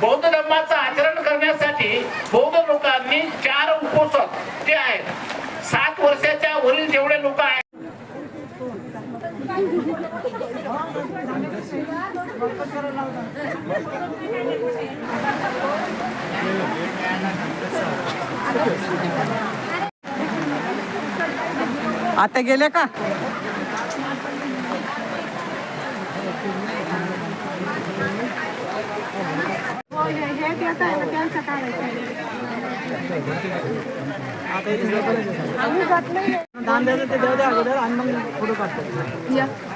बौद्ध धर्माचं आचरण करण्यासाठी बौद्ध लोकांनी चार उपोषक ते आहेत. सात वर्षाच्या वरील जेवढे लोक आहेत आता गेले का? दान द्यायचं ते द्या अगोदर आणि मग फोटो काढतो.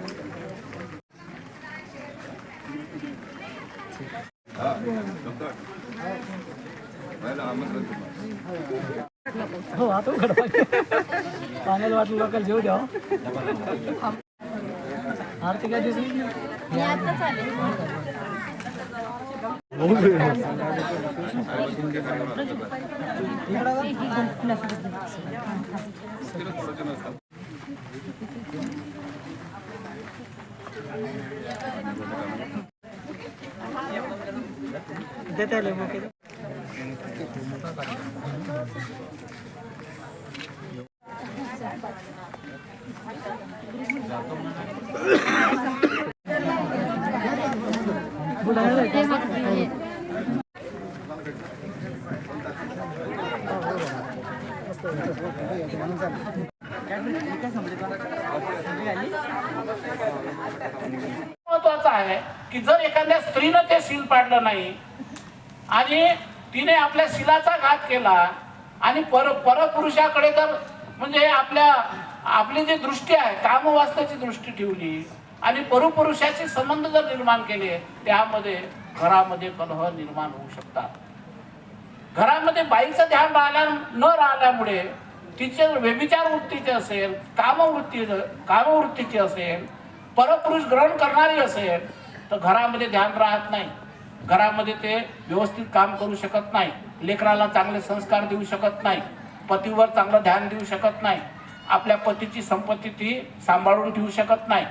आता उघड पाण्याला वाटलं लोकांना जेव द्या आरती काय दिसली? देता महत्वाचं आहे की जर एखाद्या स्त्रीनं ते सील पाडलं नाही आणि तिने आपल्या शिलाचा घात केला आणि पर परपुरुषाकडे तर म्हणजे आपल्या आपली जी दृष्टी आहे कामवास्तवाची दृष्टी ठेवली आणि परपुरुषाचे संबंध जर निर्माण केले त्यामध्ये घरामध्ये कलह निर्माण होऊ शकतात. घरामध्ये बाईचं ध्यान राहिल्या न राहिल्यामुळे तिचे व्यभिचार वृत्तीचे असेल कामवृत्ती कामवृत्तीची असेल परपुरुष ग्रहण करणारी असेल तर घरामध्ये ध्यान राहत नाही. घरामध्ये ते व्यवस्थित काम करू शकत नाही. लेकराला चांगले संस्कार देऊ शकत नाही. पतीवर चांगलं ध्यान देऊ शकत नाही. आपल्या पतीची संपत्ती ती सांभाळून ठेवू शकत नाही.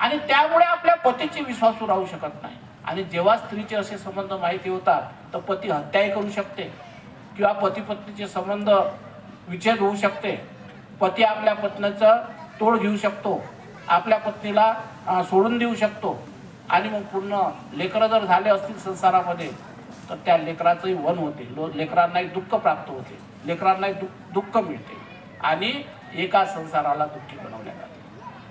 आणि त्यामुळे आपल्या पतीची विश्वासू राहू शकत नाही. आणि जेव्हा स्त्रीचे असे संबंध माहिती होतात तर पती हत्याही करू शकते. किंवा पती पत्नीचे संबंध विच्छेद होऊ शकते. पती आपल्या पत्नीचं तोड घेऊ शकतो. आपल्या पत्नीला सोडून देऊ शकतो. आणि मग पूर्ण लेकरं जर झाले असतील संसारामध्ये तर त्या लेकराचंही वन होते. लो लेकरांनाही दुःख प्राप्त होते. लेकरांनाही दुःख दुःख मिळते. आणि एका संसाराला दुःखी बनवल्या जाते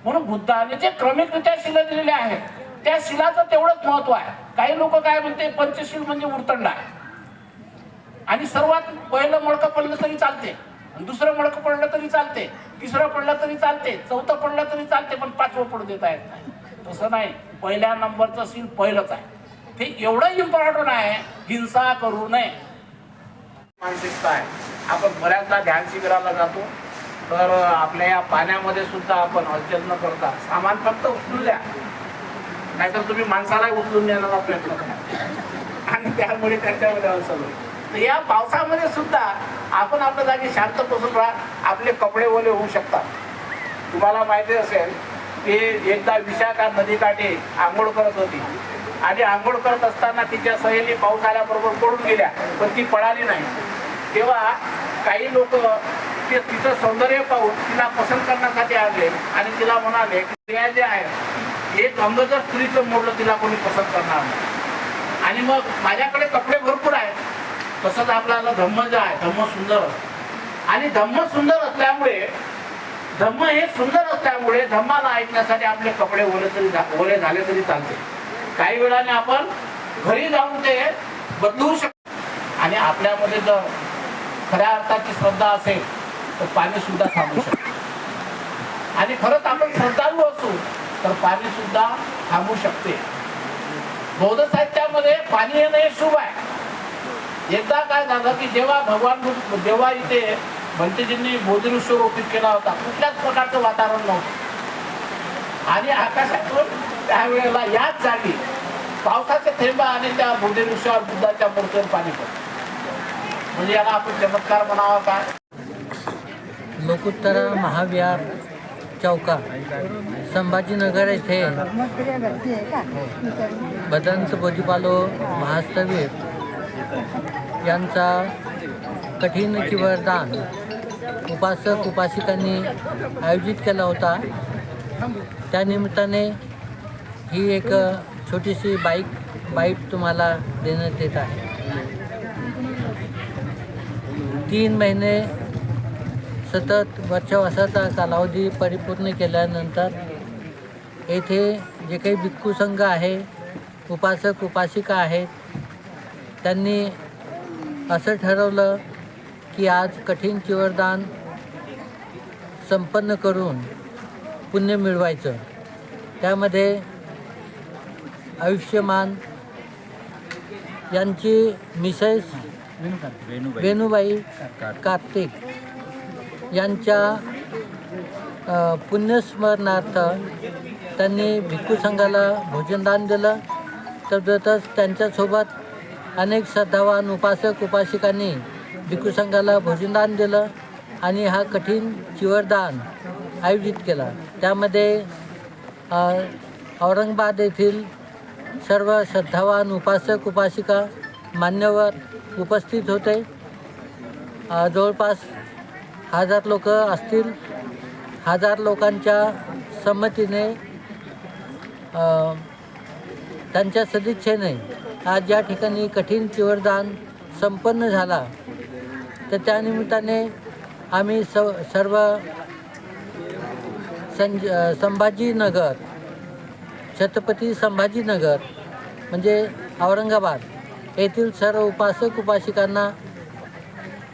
म्हणून बुद्धाने जे क्रमिकरित्या शिला दिलेल्या आहेत त्या शिलाचं तेवढंच महत्त्व आहे. काही लोक काय म्हणते पंचशील म्हणजे उरतंड आहे. आणि सर्वात पहिलं मडकं पडलं तरी चालते. दुसरं मडकं पडलं तरी चालते तिसरं पडलं तरी चालते चौथं पडलं तरी चालते पण पाचवं पडू देता येत नाही. तसं नाही. पहिल्या नंबरचं सीन पहिलंच आहे. ते एवढं इम्पॉर्टंट आहे हिंसा करू नये. मानसिकता आहे. आपण बऱ्याचदा ध्यान शिबिराला जातो. तर आपल्या या पाण्यामध्ये सुद्धा आपण हलचल न करता सामान फक्त उचलून द्या. नाहीतर तुम्ही माणसालाही उचलून देण्याचा प्रयत्न करा. आणि त्यामुळे त्याच्यामध्ये हलचल होईल. तर या पावसामध्ये सुद्धा आपण आपल्या जागी शांत बसून राहा. आपले कपडे ओले होऊ शकतात. तुम्हाला माहिती असेल की एकदा विशाखा नदीकाठी आंघोळ करत होती. आणि आंघोळ करत असताना तिच्या सहेली पाऊस आल्याबरोबर पडून गेल्या पण ती पळाली नाही. तेव्हा काही लोक ते तिचं सौंदर्य पाहून तिला पसंत करण्यासाठी आले आणि तिला म्हणाले की स्त्रिया जे आहे एक अंग जर स्त्रीचं मोडलं तिला कोणी पसंत करणार नाही. आणि मग माझ्याकडे कपडे भरपूर आहेत. तसंच आपल्याला धम्म जे आहे धम्म सुंदर आणि धम्म सुंदर असल्यामुळे धम्म हे सुंदर असल्यामुळे धम्माला ऐकण्यासाठी आपले कपडे ओले तरी ओले झाले तरी चालते. काही वेळाने आपण घरी जाऊन ते बदलू शकतो आणि आपल्यामध्ये जर खऱ्या अर्थाची श्रद्धा असेल तर पाणी सुद्धा थांबू शकते. आणि खरंच आपण श्रद्धाळू असू तर पाणी सुद्धा थांबू शकते. बौद्ध साहित्यामध्ये पाणी येणं हे शुभ आहे. एकदा काय झालं की जेव्हा भगवान जेव्हा इथे भंतेजींनी बोधिवृक्ष रोपित केला होता कुठल्याच प्रकारचं वातावरण नव्हतं. आणि आकाशातून त्यावेळेला याच जागी पावसाचे थेंब आणि त्या बोधिवृक्षावर बुद्धाच्या मूर्तीवर पाणी पडतं म्हणजे याला आपण चमत्कार म्हणावा काय लोकोत्तरा महाविहार चौका संभाजीनगर येथे भदंत बोजीपालो महास्तवीर यांचा कठीण वरदान उपासक उपासिकांनी आयोजित केला होता. त्यानिमित्ताने ही एक छोटीशी बाईक बाईट तुम्हाला देण्यात येत आहे. तीन महिने सतत वर्षवासाचा कालावधी परिपूर्ण केल्यानंतर येथे जे काही भिक्खू संघ आहे उपासक उपासिका आहेत त्यांनी असं ठरवलं की आज कठीण चिवरदान संपन्न करून पुण्य मिळवायचं. त्यामध्ये आयुष्यमान यांची मिसेस वेणुबाई कार्तिक यांच्या पुण्यस्मरणार्थ त्यांनी भिक्खू संघाला भोजनदान दिलं. तसंच त्यांच्यासोबत अनेक श्रद्धावान उपासक उपासिकांनी भिक्खू भोजनदान दिलं आणि हा कठीण चिवरदान आयोजित केला. त्यामध्ये औरंगाबाद येथील सर्व श्रद्धावान उपासक उपासिका मान्यवर उपस्थित होते. जवळपास हजार लोक असतील. हजार लोकांच्या संमतीने त्यांच्या सदिच्छेने आज ज्या ठिकाणी कठीण चिवरदान संपन्न झाला तर त्यानिमित्ताने आम्ही स सर्व संज संभाजीनगर छत्रपती संभाजीनगर म्हणजे औरंगाबाद येथील सर्व उपासक उपासिकांना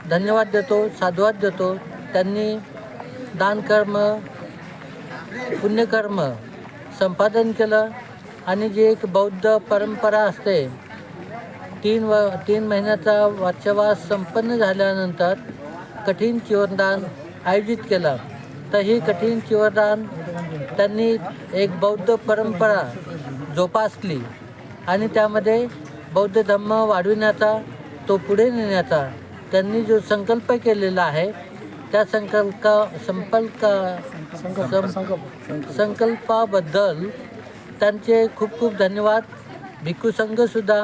धन्यवाद देतो साधुवाद देतो. त्यांनी दानकर्म पुण्यकर्म संपादन केलं. आणि जी एक बौद्ध परंपरा असते तीन व तीन महिन्याचा वर्षवास संपन्न झाल्यानंतर कठीण चिवरदान आयोजित केला. तर ही कठीण चिवरदान त्यांनी एक बौद्ध परंपरा जोपासली आणि त्यामध्ये बौद्ध धम्म वाढविण्याचा तो पुढे नेण्याचा त्यांनी जो संकल्प केलेला आहे त्या संकल्प संकल्प सं- संकल्पाबद्दल त्यांचे खूप खूप धन्यवाद. भिक्खू संघसुद्धा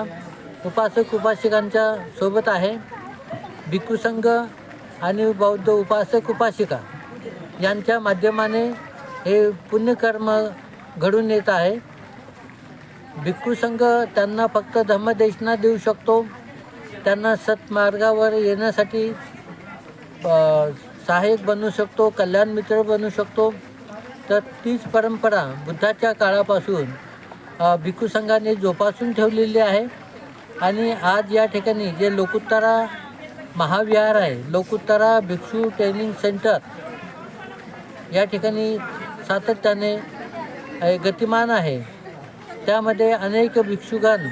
उपासक उपासिकांच्या सोबत आहे. भिक्खू संघ आणि बौद्ध उपासक उपासिका यांच्या माध्यमाने हे पुण्यकर्म घडून येत आहे. भिक्खू संघ त्यांना फक्त धम्मदेशना देऊ शकतो. त्यांना सत्मार्गावर येण्यासाठी सहाय्यक बनू शकतो कल्याण मित्र बनू शकतो. तर तीच परंपरा बुद्धाच्या काळापासून अ, भिक्खू संघाने जोपासून ठेवलेली आहे. आणि आज या ठिकाणी जे लोकोत्तरा महाविहार आहे लोकोत्तरा भिक्षू ट्रेनिंग सेंटर या ठिकाणी सातत्याने गतिमान आहे. त्यामध्ये अनेक भिक्षुगण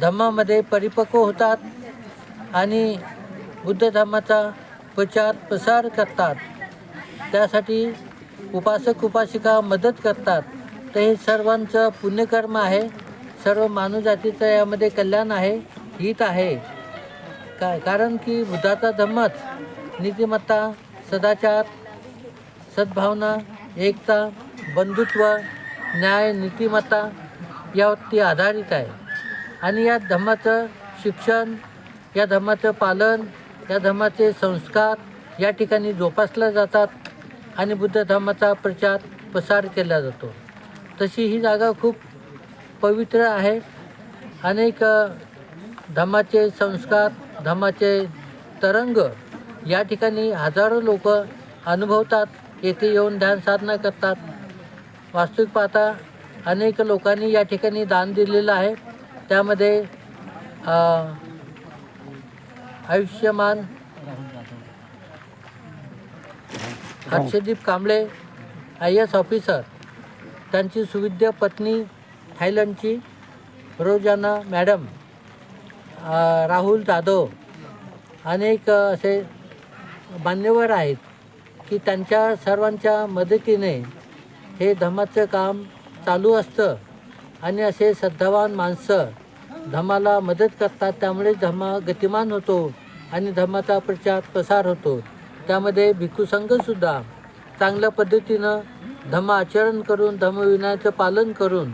धम्मामध्ये परिपक्व होतात आणि बुद्ध धर्माचा प्रचार प्रसार करतात. त्यासाठी उपासक उपासिका मदत करतात. तर हे सर्वांचं पुण्यकर्म आहे. सर्व मानवजातीचं यामध्ये कल्याण आहे हित आहे. का कारण की बुद्धाचा धम्मच नीतिमत्ता सदाचार सद्भावना एकता बंधुत्व न्याय नीतिमत्ता यावरती आधारित आहे. आणि या धम्माचं शिक्षण या धम्माचं पालन या धम्माचे संस्कार या ठिकाणी जोपासल्या जातात. आणि बुद्ध धर्माचा प्रचार प्रसार केला जातो. तशी ही जागा खूप पवित्र आहे. अनेक धर्माचे संस्कार धर्माचे तरंग या ठिकाणी हजारो लोक अनुभवतात येथे येऊन ध्यान साधना करतात. वास्तविक पाहता अनेक लोकांनी या ठिकाणी दान दिलेलं आहे. त्यामध्ये Ayushman Harshdeep Kamble I S officer. त्यांची सुविद्य पत्नी थायलंडची रोजाना मॅडम राहुल जाधव. अनेक असे मान्यवर आहेत की त्यांच्या सर्वांच्या मदतीने हे धमाचं काम चालू असतं आणि असे श्रद्धावान माणसं धमाला मदत करतात. त्यामुळे धमा गतिमान होतो आणि धमाचा प्रचार प्रसार होतो. त्यामध्ये भिक्खूसंघसुद्धा चांगल्या पद्धतीनं धम्म आचरण करून धम्मविनयाचं पालन करून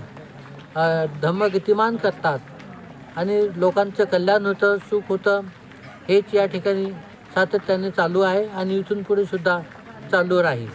धम्म गतिमान करतात. आणि लोकांचं कल्याण होतं सुख होतं. हेच या ठिकाणी सातत्याने चालू आहे आणि इथून पुढे सुद्धा चालू राहील.